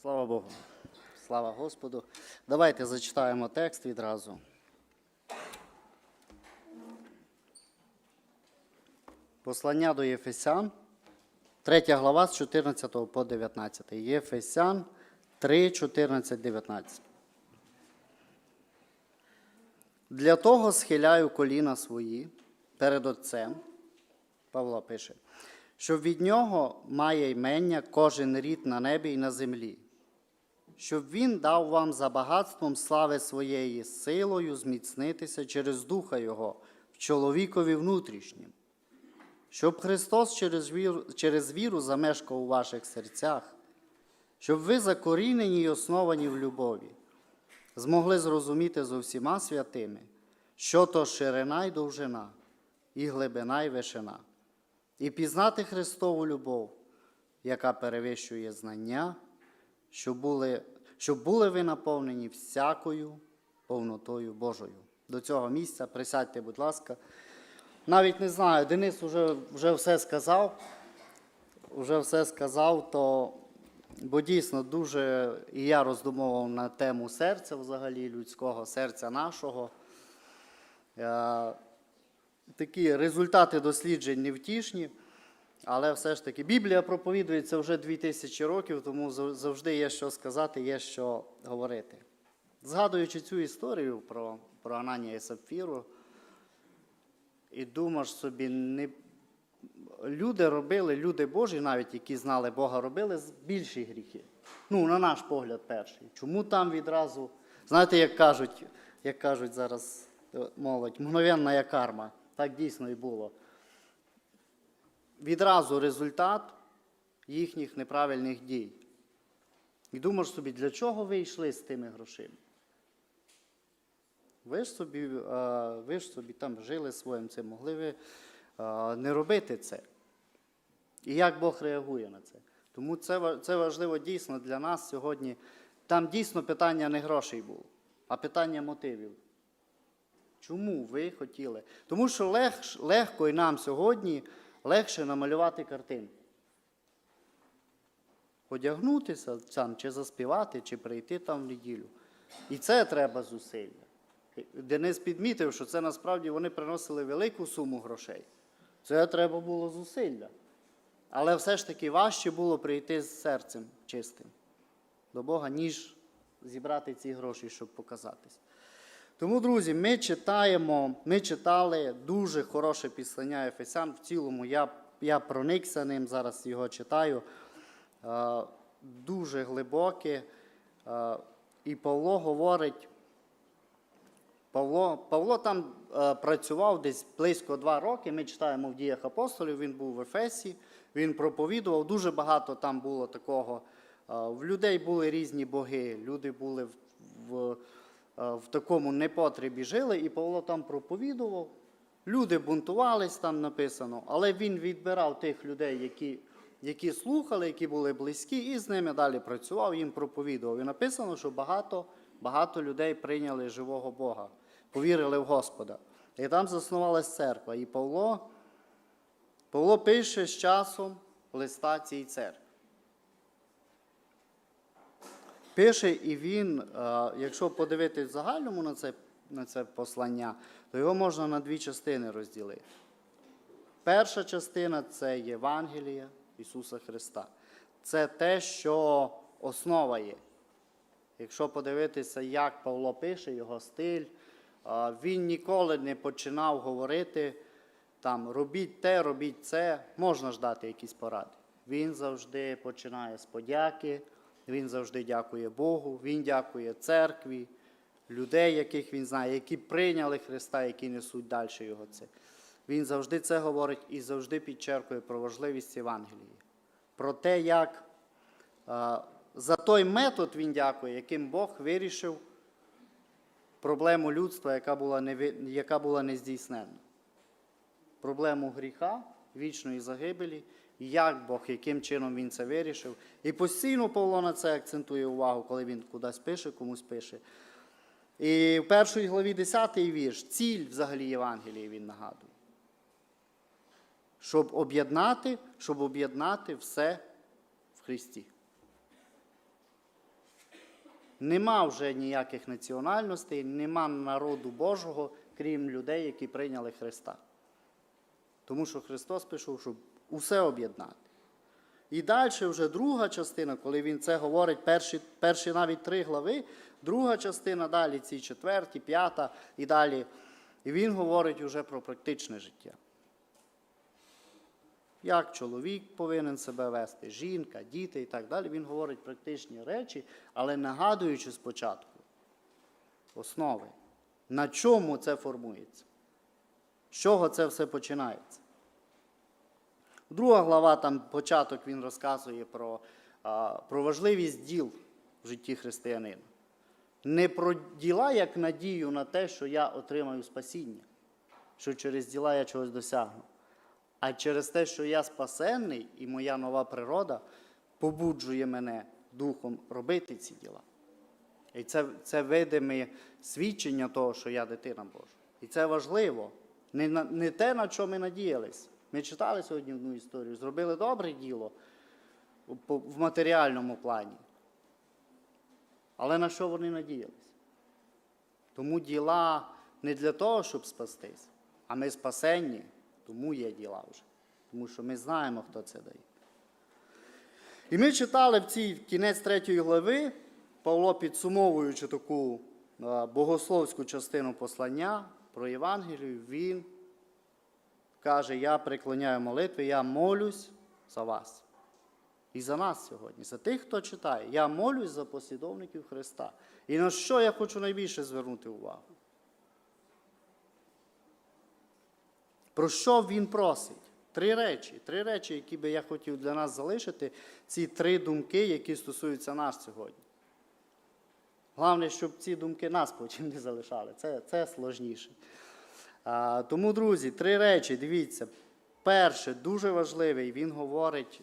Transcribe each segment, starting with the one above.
Слава Богу. Слава Господу. Давайте зачитаємо текст відразу. Послання до Єфесян, 3 глава з 14 по 19. Єфесян 3, 14, 19. Для того схиляю коліна свої перед Отцем, Павло пише, щоб від нього має ймення кожен рід на небі і на землі, щоб він дав вам за багатством слави своєї силою зміцнитися через Духа Його в чоловікові внутрішнім, щоб Христос через віру, через віру замешкав у ваших серцях, щоб ви закорінені і основані в любові, змогли зрозуміти з усіма святими, що то ширина й довжина, і глибина й вишина, і пізнати Христову любов, яка перевищує знання, щоб були, щоб були ви наповнені всякою повнотою Божою. До цього місця присядьте, будь ласка. Навіть не знаю, Денис вже, вже все сказав. Вже все сказав, то бо дійсно дуже і я роздумував на тему серця взагалі, людського серця нашого. Е, Такі результати досліджень невтішні, але все ж таки Біблія проповідується вже 2000 років, тому завжди є що сказати, є що говорити. Згадуючи цю історію про, про Ананія і Сапфіру, і думаєш собі, не... люди робили, люди Божі, навіть які знали Бога, робили більші гріхи. Ну, на наш погляд, перший. Чому там відразу, знаєте, як кажуть, як кажуть зараз молодь, мгновенна карма. Так дійсно і було. Відразу результат їхніх неправильних дій. І думаєш собі, для чого ви йшли з тими грошима? Ви ж собі, е, ви ж собі там жили своїм цим, могли ви е, не робити це. І як Бог реагує на це? Тому це, це важливо дійсно для нас сьогодні. Там дійсно питання не грошей було, а питання мотивів. Чому ви хотіли? Тому що лег, легко і нам сьогодні легше намалювати картинку. Одягнутися там, чи заспівати, чи прийти там в неділю. І це треба зусилля. Денис підмітив, що це насправді вони приносили велику суму грошей. Це треба було зусилля. Але все ж таки важче було прийти з серцем чистим до Бога, ніж зібрати ці гроші, щоб показатись. Тому, друзі, ми читаємо, ми читали дуже хороше післання Ефесян. В цілому я, я проникся ним, зараз його читаю. Е, дуже глибоке. Е, і Павло говорить, Павло, Павло там е, працював десь близько два роки. Ми читаємо в діях апостолів, він був в Ефесі, він проповідував. Дуже багато там було такого. Е, в людей були різні боги, люди були в, в, в такому непотребі жили, і Павло там проповідував. Люди бунтувались, там написано, але він відбирав тих людей, які, які слухали, які були близькі, і з ними далі працював, їм проповідував. І написано, що багато, багато людей прийняли живого Бога, повірили в Господа. І там заснувалась церква. І Павло, Павло пише з часом листа цій церкві. Пише, і він, е, якщо подивитись в загальному на це, на це послання, то його можна на дві частини розділити. Перша частина це Євангелія Ісуса Христа. Це те, що основа є. Якщо подивитися, як Павло пише, його стиль, він ніколи не починав говорити там робіть те, робіть це, можна ж дати якісь поради. Він завжди починає з подяки, він завжди дякує Богу, він дякує церкві, людей, яких він знає, які прийняли Христа, які несуть далі його це. Він завжди це говорить і завжди підчеркує про важливість Євангелії, про те, як за той метод він дякує, яким Бог вирішив проблему людства, яка була, не, яка була не здійснена. Проблему гріха, вічної загибелі, як Бог, яким чином він це вирішив. І постійно Павло на це акцентує увагу, коли він кудись пише, комусь пише. І в першій главі 10 вірш, ціль взагалі Євангелії він нагадує. Щоб об'єднати, щоб об'єднати все в Христі. Нема вже ніяких національностей, нема народу Божого, крім людей, які прийняли Христа. Тому що Христос пішов, щоб усе об'єднати. І далі вже друга частина, коли він це говорить, перші, перші навіть три глави, друга частина далі, ці четверті, п'ята і далі. І він говорить вже про практичне життя. Як чоловік повинен себе вести, жінка, діти і так далі. Він говорить практичні речі, але нагадуючи спочатку основи, на чому це формується, з чого це все починається. Друга глава, там початок він розказує про, про важливість діл в житті християнина. Не про діла як надію на те, що я отримаю спасіння, що через діла я чогось досягну, а через те, що я спасенний і моя нова природа побуджує мене духом робити ці діла. І це, це видиме свідчення того, що я дитина Божа. І це важливо. Не, не те, на що ми надіялись. Ми читали сьогодні одну історію, зробили добре діло в матеріальному плані. Але на що вони надіялись? Тому діла не для того, щоб спастись, а ми спасенні, тому є діла вже. Тому що ми знаємо, хто це дає. І ми читали в цій кінець третьої глави, Павло, підсумовуючи таку богословську частину послання про Євангелію, він каже: Я приклоняю молитви, я молюсь за вас. І за нас сьогодні, за тих, хто читає. Я молюсь за послідовників Христа. І на що я хочу найбільше звернути увагу? Про що він просить? Три речі. Три речі, які би я хотів для нас залишити, ці три думки, які стосуються нас сьогодні. Головне, щоб ці думки нас потім не залишали. Це, це сложніше. Тому, друзі, три речі, дивіться. Перше, дуже важливий, він говорить,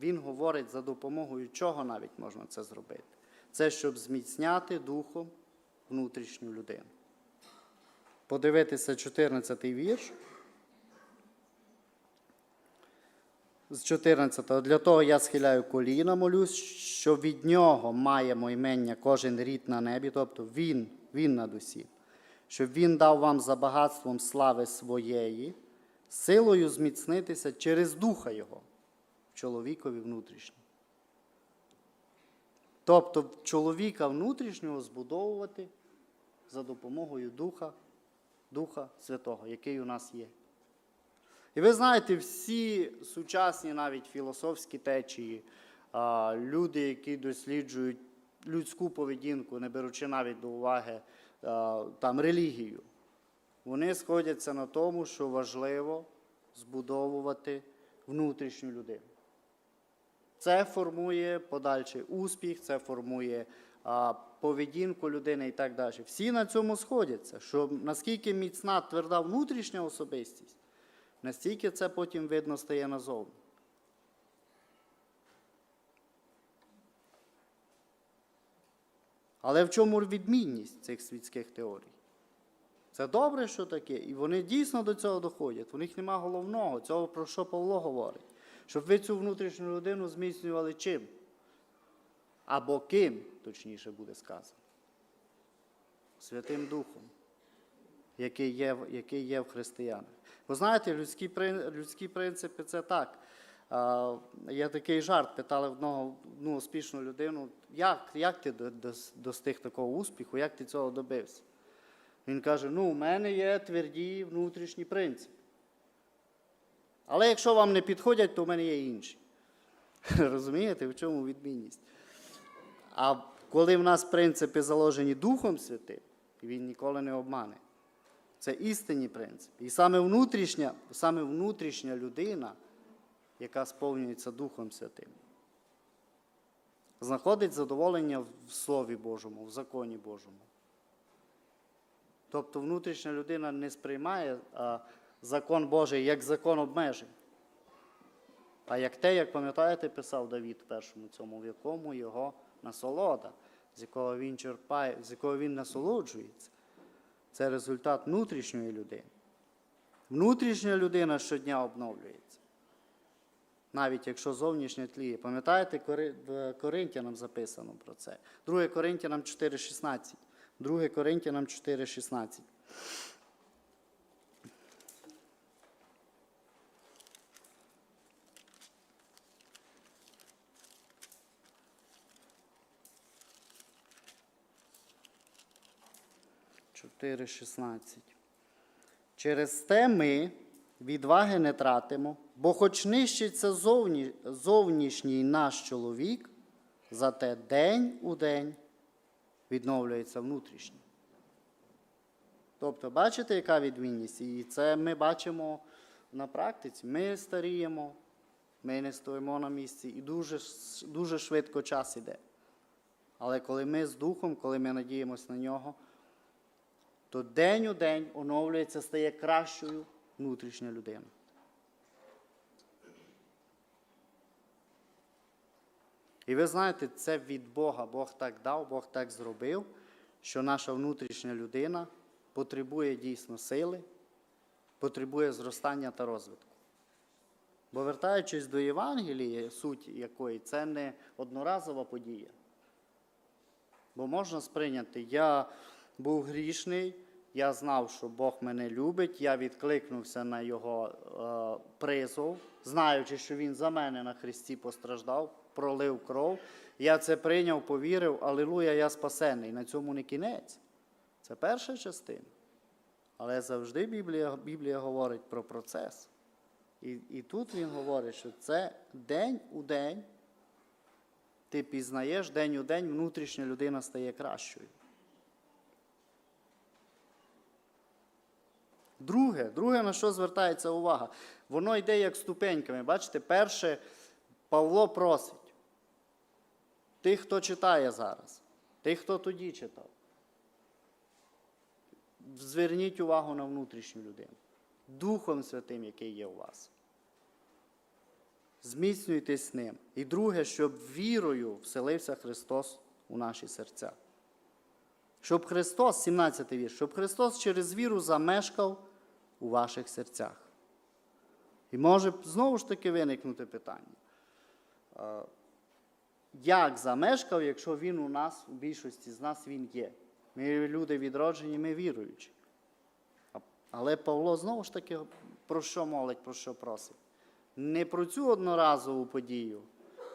він говорить за допомогою чого навіть можна це зробити. Це щоб зміцняти духом внутрішню людину. Подивитися 14 вірш. З 14. Для того я схиляю коліна, молюсь, що від нього маємо імення кожен рід на небі, тобто він, він над усім, щоб він дав вам за багатством слави своєї, силою зміцнитися через духа Його в чоловікові внутрішньому. Тобто чоловіка внутрішнього збудовувати за допомогою Духа, Духа Святого, який у нас є. І ви знаєте, всі сучасні навіть філософські течії, люди, які досліджують людську поведінку, не беручи навіть до уваги там, релігію, вони сходяться на тому, що важливо збудовувати внутрішню людину. Це формує подальший успіх, це формує а, поведінку людини і так далі. Всі на цьому сходяться, що наскільки міцна тверда внутрішня особистість, настільки це потім видно стає назовні. Але в чому відмінність цих світських теорій? Це добре, що таке, і вони дійсно до цього доходять. У них нема головного, цього про що Павло говорить. Щоб ви цю внутрішню людину зміцнювали чим? Або ким, точніше буде сказано. Святим Духом, який є, який є в християнах. Ви знаєте, людські, людські принципи це так. А, Є такий жарт, питали одного ну, успішну людину, як, як ти достиг такого успіху, як ти цього добився? Він каже: ну, у мене є тверді внутрішні принципи. Але якщо вам не підходять, то в мене є інші. Розумієте, в чому відмінність? А коли в нас принципи заложені Духом Святим, він ніколи не обмане. Це істинні принципи. І саме внутрішня, саме внутрішня людина, яка сповнюється Духом Святим, знаходить задоволення в Слові Божому, в законі Божому. Тобто внутрішня людина не сприймає а, закон Божий як закон обмежень. А як те, як пам'ятаєте, писав Давід першому цьому, в якому його насолода, з якого він черпає, з якого він насолоджується. Це результат внутрішньої людини. Внутрішня людина щодня обновлюється. Навіть якщо зовнішнє тліє. Пам'ятаєте, в Коринтянам записано про це. 2 Коринтянам 4,16. 2 Коринтянам 4,16. Чотири шістнадцять. Через те ми відваги не тратимо, бо хоч нищиться зовні, зовнішній наш чоловік, зате день у день відновлюється внутрішній. Тобто, бачите, яка відмінність? І це ми бачимо на практиці. Ми старіємо, ми не стоїмо на місці, і дуже, дуже швидко час іде. Але коли ми з духом, коли ми надіємося на нього, то день у день оновлюється, стає кращою внутрішня людина. І ви знаєте, це від Бога. Бог так дав, Бог так зробив, що наша внутрішня людина потребує дійсно сили, потребує зростання та розвитку. Бо вертаючись до Євангелії, суть якої, це не одноразова подія. Бо можна сприйняти, я був грішний, я знав, що Бог мене любить, я відкликнувся на Його е, призов, знаючи, що Він за мене на Христі постраждав, пролив кров. Я це прийняв, повірив, алілуя, я спасений. На цьому не кінець. Це перша частина. Але завжди Біблія, Біблія говорить про процес. І, і тут він говорить, що це день у день ти пізнаєш день у день, внутрішня людина стає кращою. Друге, друге, на що звертається увага, воно йде як ступеньками. Бачите, перше Павло просить тих, хто читає зараз, тих, хто тоді читав. Зверніть увагу на внутрішню людину, Духом Святим, який є у вас. Зміцнюйтесь ним. І друге, щоб вірою вселився Христос у наші серця. Щоб Христос, 17 вірш, щоб Христос через віру замешкав у ваших серцях. І може знову ж таки виникнути питання. Як замешкав, якщо він у нас, у більшості з нас він є? Ми люди відроджені, ми віруючі. Але Павло знову ж таки про що молить, про що просить? Не про цю одноразову подію,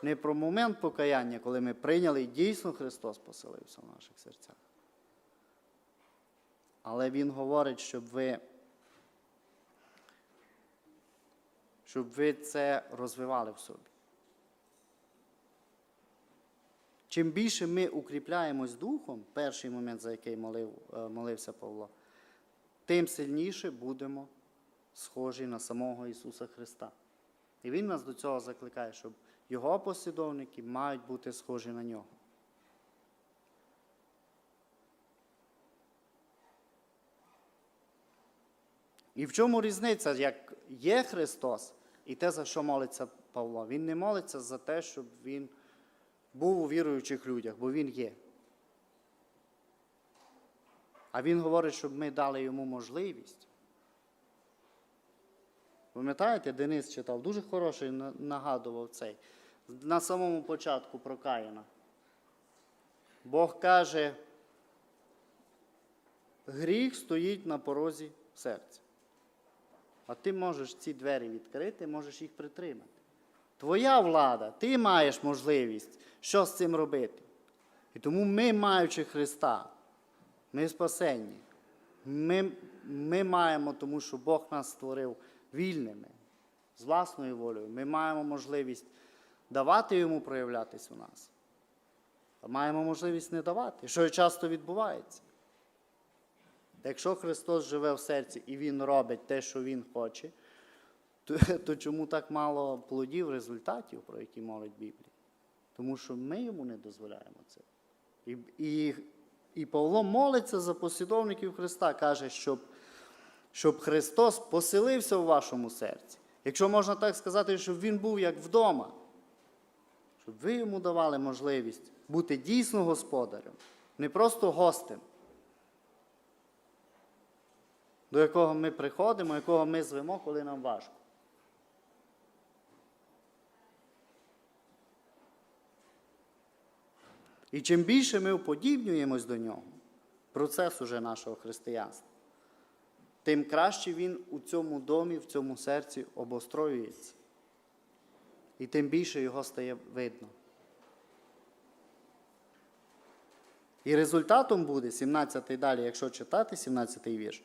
не про момент покаяння, коли ми прийняли і дійсно Христос поселився в наших серцях. Але Він говорить, щоб ви, щоб ви це розвивали в собі. Чим більше ми укріпляємось духом, перший момент, за який молив, е, молився Павло, тим сильніше будемо схожі на самого Ісуса Христа. І Він нас до цього закликає, щоб Його послідовники мають бути схожі на нього. І в чому різниця, як є Христос і те, за що молиться Павло? Він не молиться за те, щоб він був у віруючих людях, бо він є. А він говорить, щоб ми дали йому можливість. Пам'ятаєте, Денис читав, дуже хороший нагадував цей. На самому початку про Каїна. Бог каже, гріх стоїть на порозі серця. А ти можеш ці двері відкрити, можеш їх притримати. Твоя влада, ти маєш можливість, що з цим робити. І тому ми, маючи Христа, ми спасенні. Ми, ми маємо, тому що Бог нас створив вільними, з власною волею. Ми маємо можливість давати йому проявлятись у нас. А маємо можливість не давати, що і часто відбувається. Якщо Христос живе в серці і Він робить те, що Він хоче, то, то чому так мало плодів, результатів, про які мовить Біблія? Тому що ми йому не дозволяємо це. І, і, і Павло молиться за послідовників Христа, каже, щоб, щоб Христос поселився у вашому серці. Якщо можна так сказати, щоб Він був як вдома, щоб ви йому давали можливість бути дійсно господарем, не просто гостем, до якого ми приходимо, якого ми звемо, коли нам важко. І чим більше ми уподібнюємось до нього, процес уже нашого християнства, тим краще він у цьому домі, в цьому серці обостроюється. І тим більше його стає видно. І результатом буде 17-й далі, якщо читати 17-й вірш.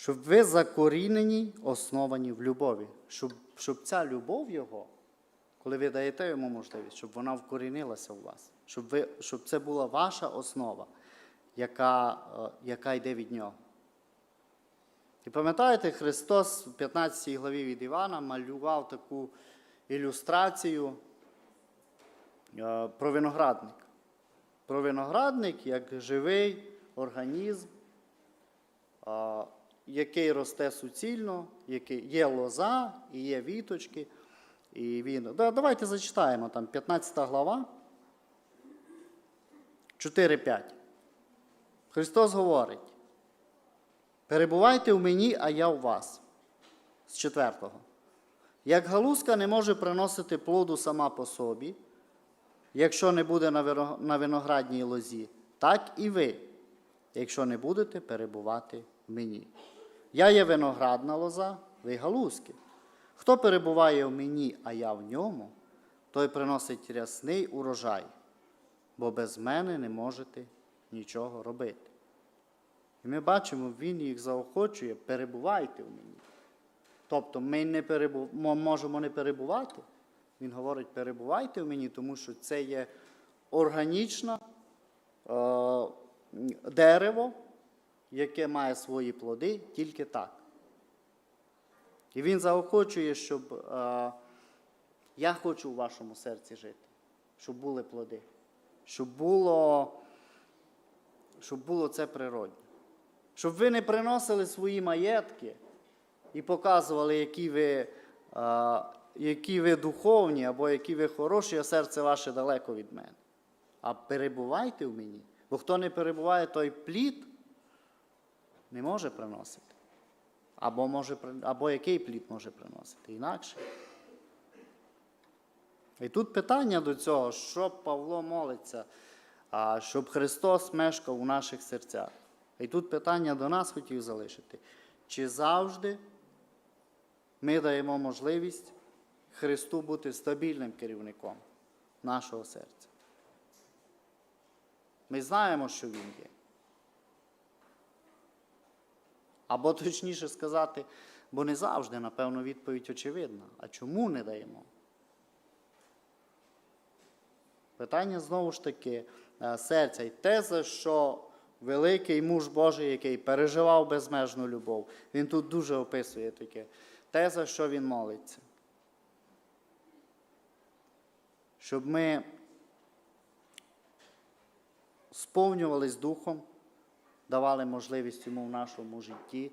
Щоб ви закорінені, основані в любові. Щоб, щоб ця любов Його, коли ви даєте йому можливість, щоб вона вкорінилася у вас, щоб, ви, щоб це була ваша основа, яка, е, яка йде від нього. І пам'ятаєте, Христос в 15 главі від Івана малював таку ілюстрацію е, про виноградник. Про виноградник як живий організм, е, який росте суцільно, який є лоза і є віточки. І він... Да, Давайте зачитаємо там 15 глава, 4-5. Христос говорить. Перебувайте в мені, а я в вас. З четвертого. Як галузка не може приносити плоду сама по собі, якщо не буде на виноградній лозі, так і ви, якщо не будете перебувати в мені. Я є виноградна лоза, ви галузки. Хто перебуває в мені, а я в ньому, той приносить рясний урожай, бо без мене не можете нічого робити. І ми бачимо, він їх заохочує, перебувайте в мені. Тобто ми не перебу... можемо не перебувати. Він говорить, перебувайте в мені, тому що це є органічне е, дерево, яке має свої плоди тільки так. І він заохочує, щоб е, я хочу у вашому серці жити, щоб були плоди, щоб було, щоб було це природне. Щоб ви не приносили свої маєтки і показували, які ви, е, які ви духовні або які ви хороші, а серце ваше далеко від мене. А перебувайте в мені. Бо хто не перебуває, той плід не може приносити. Або, може, або який плід може приносити? Інакше. І тут питання до цього, що Павло молиться, щоб Христос мешкав у наших серцях. І тут питання до нас хотів залишити. Чи завжди ми даємо можливість Христу бути стабільним керівником нашого серця? Ми знаємо, що Він є. Або точніше сказати, бо не завжди, напевно, відповідь очевидна. А чому не даємо? Питання знову ж таки е, серця. І теза, що великий муж Божий, який переживав безмежну любов, він тут дуже описує таке. Теза, що він молиться. Щоб ми сповнювались духом, давали можливість йому в нашому житті,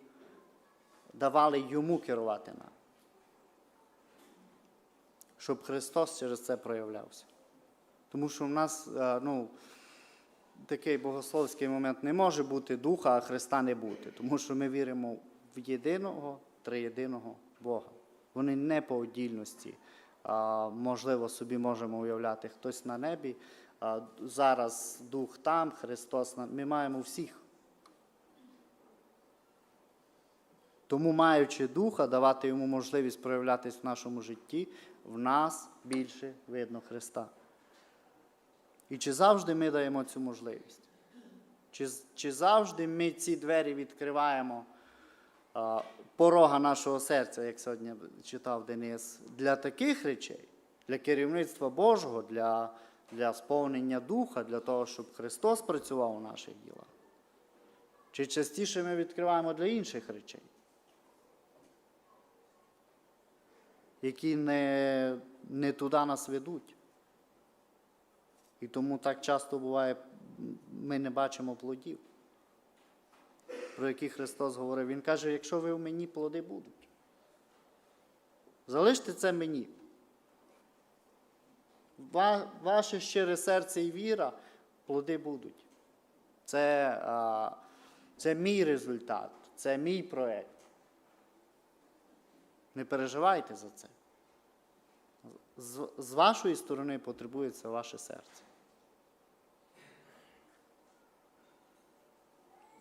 давали йому керувати нам. Щоб Христос через це проявлявся. Тому що в нас е, ну, такий богословський момент не може бути духа, а Христа не бути. Тому що ми віримо в єдиного, триєдиного Бога. Вони не по отдільності. А, можливо, собі можемо уявляти хтось на небі. Зараз Дух там, Христос ми маємо всіх. Тому, маючи духа, давати йому можливість проявлятись в нашому житті, в нас більше видно Христа. І чи завжди ми даємо цю можливість? Чи, чи завжди ми ці двері відкриваємо а, порога нашого серця, як сьогодні читав Денис, для таких речей, для керівництва Божого, для, для сповнення духа, для того, щоб Христос працював у наших ділах? Чи частіше ми відкриваємо для інших речей, які не, не туди нас ведуть? І тому так часто буває, ми не бачимо плодів, про які Христос говорив. Він каже, якщо ви в мені, плоди будуть. Залиште це мені. Ва- Ваше щире серце і віра, плоди будуть. Це, а, це мій результат. Це мій проект. Не переживайте за це. З, з вашої сторони потребується ваше серце.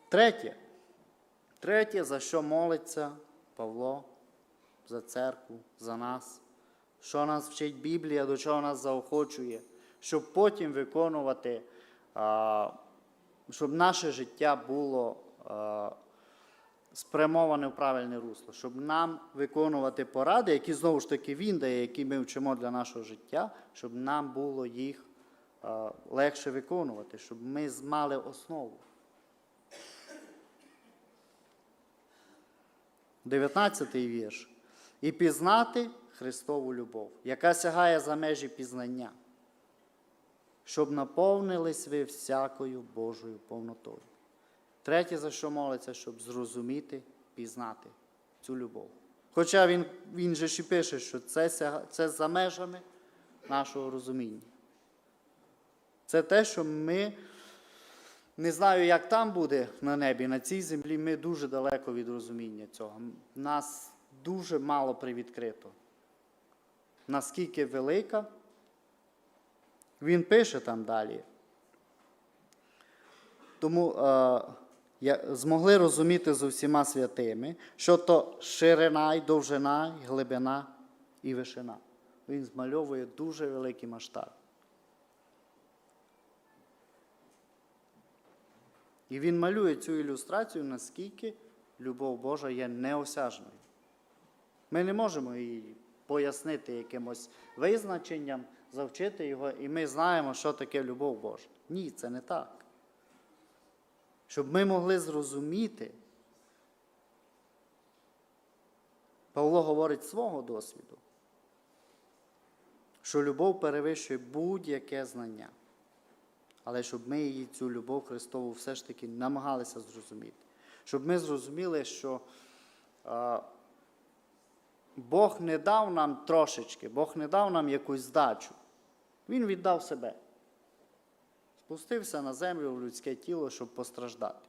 Третє. Третє, за що молиться Павло, за церкву, за нас, що нас вчить Біблія, до чого нас заохочує, щоб потім виконувати, щоб наше життя було спрямоване в правильне русло, щоб нам виконувати поради, які знову ж таки він дає, які ми вчимо для нашого життя, щоб нам було їх а, легше виконувати, щоб ми мали основу. 19-й вірш. І пізнати Христову любов, яка сягає за межі пізнання, щоб наповнились ви всякою Божою повнотою. Третє, за що молиться, щоб зрозуміти, пізнати цю любов. Хоча він, він же і пише, що це, це за межами нашого розуміння. Це те, що ми не знаю, як там буде на небі, на цій землі ми дуже далеко від розуміння цього. Нас дуже мало привідкрито. Наскільки велика, він пише там далі. Тому е, змогли розуміти з усіма святими, що то ширина і довжина, і глибина і вишина. Він змальовує дуже великий масштаб. І він малює цю ілюстрацію, наскільки любов Божа є неосяжною. Ми не можемо її пояснити якимось визначенням, завчити його, і ми знаємо, що таке любов Божа. Ні, це не так. Щоб ми могли зрозуміти, Павло говорить свого досвіду, що любов перевищує будь-яке знання. Але щоб ми її, цю любов Христову все ж таки намагалися зрозуміти. Щоб ми зрозуміли, що а, Бог не дав нам трошечки, Бог не дав нам якусь здачу. Він віддав себе. Спустився на землю в людське тіло, щоб постраждати.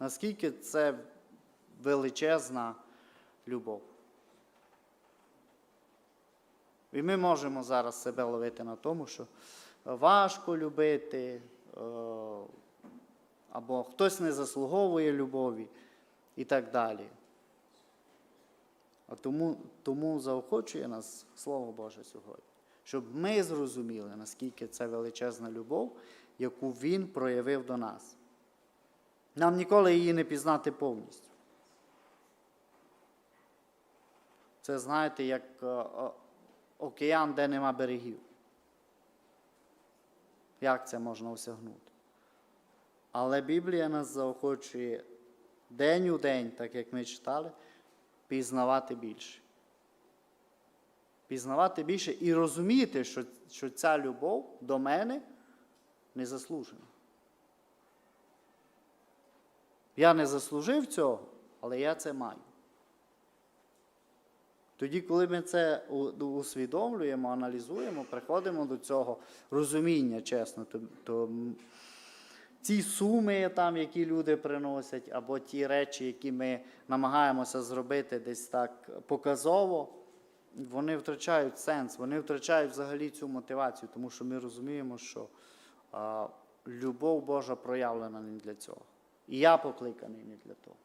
Наскільки це величезна любов. І ми можемо зараз себе ловити на тому, що важко любити, е, або хтось не заслуговує любові і так далі. А тому, тому заохочує нас Слово Боже сьогодні, щоб ми зрозуміли, наскільки це величезна любов, яку Він проявив до нас. Нам ніколи її не пізнати повністю. Це, знаєте, як е, океан, де нема берегів. Як це можна осягнути? Але Біблія нас заохочує день у день, так як ми читали, пізнавати більше. Пізнавати більше і розуміти, що, що ця любов до мене не заслужена. Я не заслужив цього, але я це маю. Тоді, коли ми це усвідомлюємо, аналізуємо, приходимо до цього розуміння, чесно, то, то ці суми, там, які люди приносять, або ті речі, які ми намагаємося зробити десь так показово, вони втрачають сенс, вони втрачають взагалі цю мотивацію, тому що ми розуміємо, що любов Божа проявлена не для цього. І я покликаний не для того.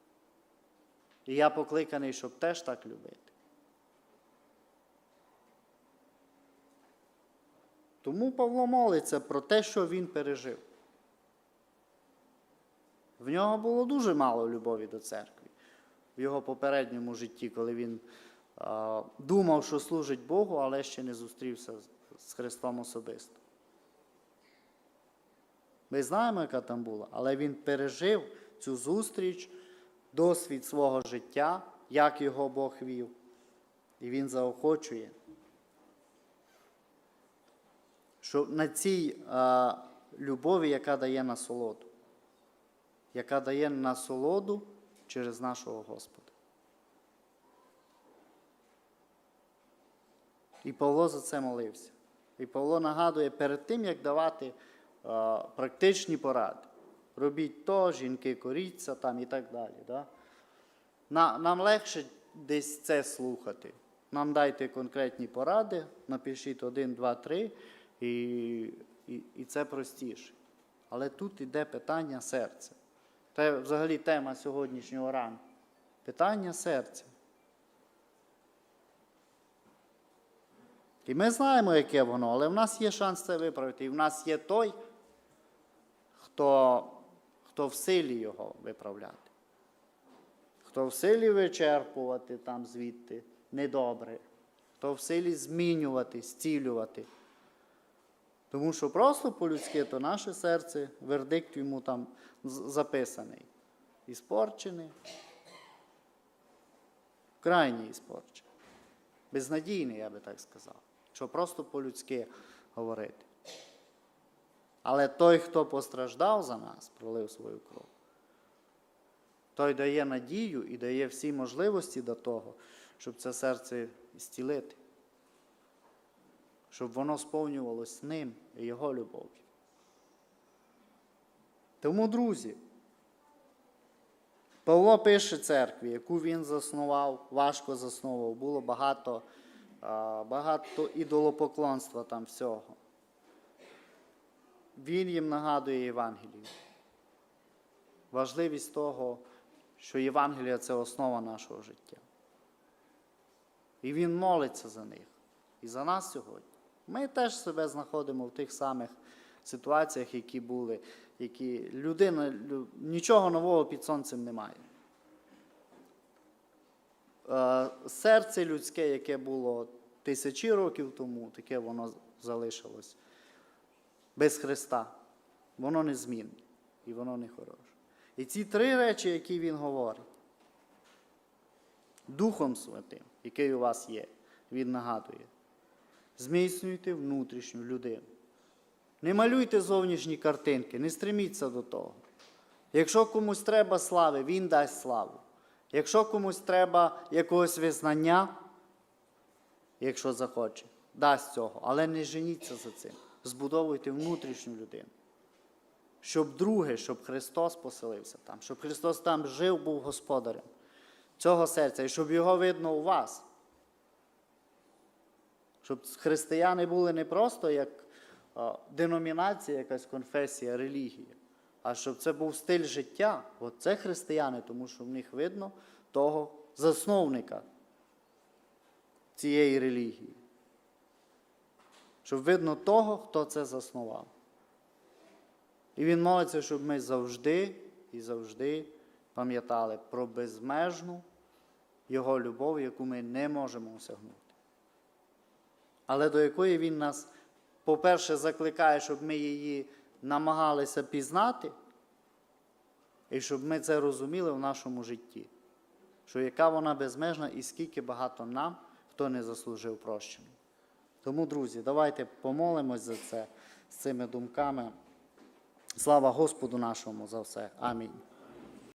І я покликаний, щоб теж так любити. Тому Павло молиться про те, що він пережив. В нього було дуже мало любові до церкви в його попередньому житті, коли він а, думав, що служить Богу, але ще не зустрівся з- Христом особисто. Ми знаємо, яка там була, але він пережив цю зустріч, досвід свого життя, як його Бог вів. І він заохочує що на цій а, любові, яка дає насолоду, яка дає насолоду через нашого Господа. І Павло за це молився. І Павло нагадує перед тим, як давати практичні поради. Робіть то, жінки коріться там і так далі. Да? на, нам легше десь це слухати. Нам дайте конкретні поради, напишіть один, два, три, і, і, і це простіше. Але тут іде питання серця. Це взагалі тема сьогоднішнього ранку. Питання серця. І ми знаємо, яке воно, але в нас є шанс це виправити. І в нас є той, хто, хто в силі його виправляти. Хто в силі вичерпувати там звідти недобре, хто в силі змінювати, зцілювати. Тому що просто по-людськи, то наше серце, вердикт йому там записаний. Іспорчений, крайній іспорчений. Безнадійний, я би так сказав. Що просто по-людськи говорити. Але той, хто постраждав за нас, пролив свою кров, той дає надію і дає всі можливості до того, щоб це серце зцілити. Щоб воно сповнювалось ним і його любов'ю. Тому, друзі, Павло пише церкві, яку він заснував, важко заснував, було багато, багато ідолопоклонства там всього. Він їм нагадує Євангелію. Важливість того, що Євангелія це основа нашого життя. І він молиться за них. І за нас сьогодні. Ми теж себе знаходимо в тих самих ситуаціях, які були, які людина, нічого нового під сонцем немає. Е, Серце людське, яке було тисячі років тому, таке воно залишилось без Христа. Воно не змінне і воно не хороше. І ці три речі, які він говорить, Духом Святим, який у вас є, він нагадує. Зміцнюйте внутрішню людину. Не малюйте зовнішні картинки, не стреміться до того. Якщо комусь треба слави, він дасть славу. Якщо комусь треба якогось визнання, якщо захоче, дасть цього. Але не женіться за цим. Збудовуйте внутрішню людину. Щоб друге, щоб Христос поселився там, щоб Христос там жив, був господарем цього серця, і щоб його видно у вас. Щоб християни були не просто як деномінація, якась конфесія, релігія, а щоб це був стиль життя. От це християни, тому що в них видно того засновника цієї релігії. Щоб видно того, хто це заснував. І він молиться, щоб ми завжди і завжди пам'ятали про безмежну Його любов, яку ми не можемо осягнути. Але до якої він нас, по-перше, закликає, щоб ми її намагалися пізнати, і щоб ми це розуміли в нашому житті, що яка вона безмежна і скільки багато нам, хто не заслужив прощення. Тому, друзі, давайте помолимось за це з цими думками. Слава Господу нашому за все. Амінь.